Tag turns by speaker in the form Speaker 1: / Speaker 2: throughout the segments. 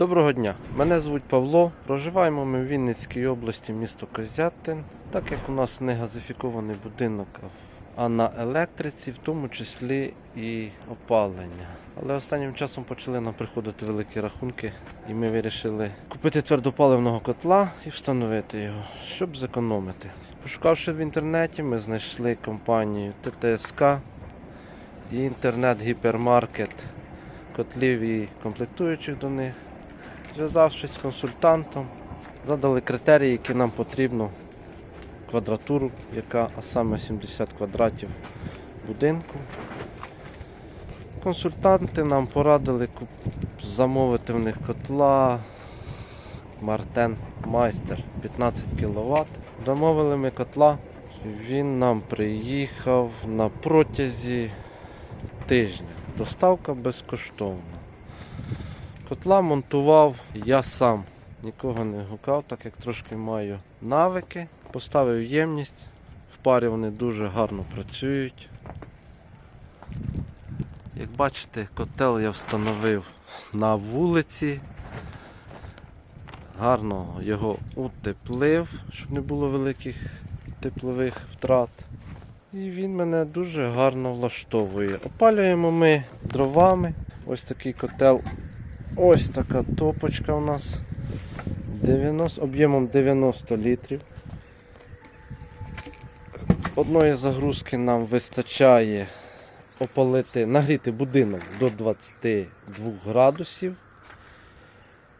Speaker 1: Доброго дня, мене звуть Павло. Проживаємо ми в Вінницькій області, місто Козятин. Так як у нас не газифікований будинок, а на електриці, в тому числі і опалення. Але останнім часом почали нам приходити великі рахунки, і ми вирішили купити твердопаливного котла і встановити його, щоб зекономити. Пошукавши в інтернеті, ми знайшли компанію ТТСК і інтернет-гіпермаркет котлів і комплектуючих до них. Зв'язавшись з консультантом, задали критерії, які нам потрібно, квадратуру, яка, а саме 70 квадратів будинку. Консультанти нам порадили замовити в них котла Мартен Майстер 15 кВт. Домовили ми котла. Він нам приїхав на протязі тижня. Доставка безкоштовна. Котла монтував я сам. Нікого не гукав, так як трошки маю навики. Поставив ємність. В парі вони дуже гарно працюють. Як бачите, котел я встановив на вулиці. Гарно його утеплив, щоб не було великих теплових втрат. І він мене дуже гарно влаштовує. Опалюємо ми дровами. Ось такий котел. Ось така топочка у нас. 90, об'ємом 90 літрів. Одної загрузки нам вистачає опалити, нагріти будинок до 22 градусів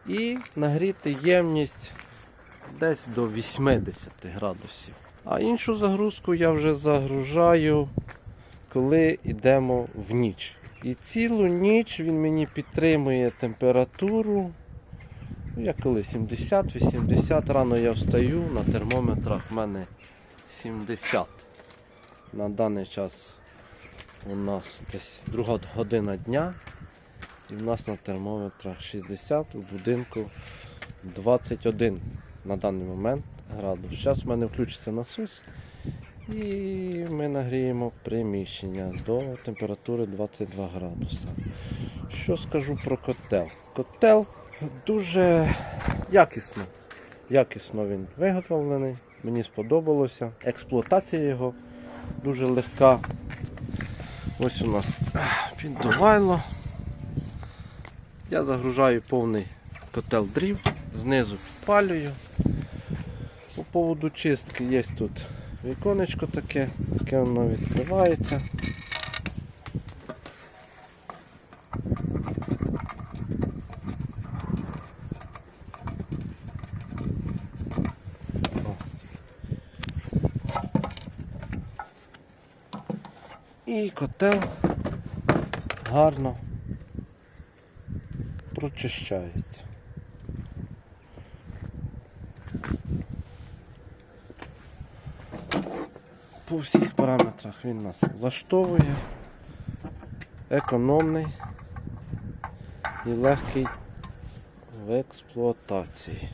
Speaker 1: і нагріти ємність десь до 80 градусів. А іншу загрузку я вже загружаю, коли йдемо в ніч. І цілу ніч він мені підтримує температуру. Ну, як коли 70-80. Рано я встаю, на термометрах в мене 70. На даний час у нас десь друга година дня. І в нас на термометрах 60, у будинку 21 на даний момент градус. Зараз в мене включиться насос і ми нагріємо приміщення до температури 22 градуса. Що скажу про котел? Котел дуже якісно. Якісно він виготовлений, мені сподобалося. Експлуатація його дуже легка. Ось у нас піддувайло. Я загружаю повний котел дрів, знизу підпалюю. По поводу чистки є тут віконечко таке, яке воно відкривається. І котел гарно прочищається. По всіх параметрах він нас влаштовує, економний і легкий в експлуатації.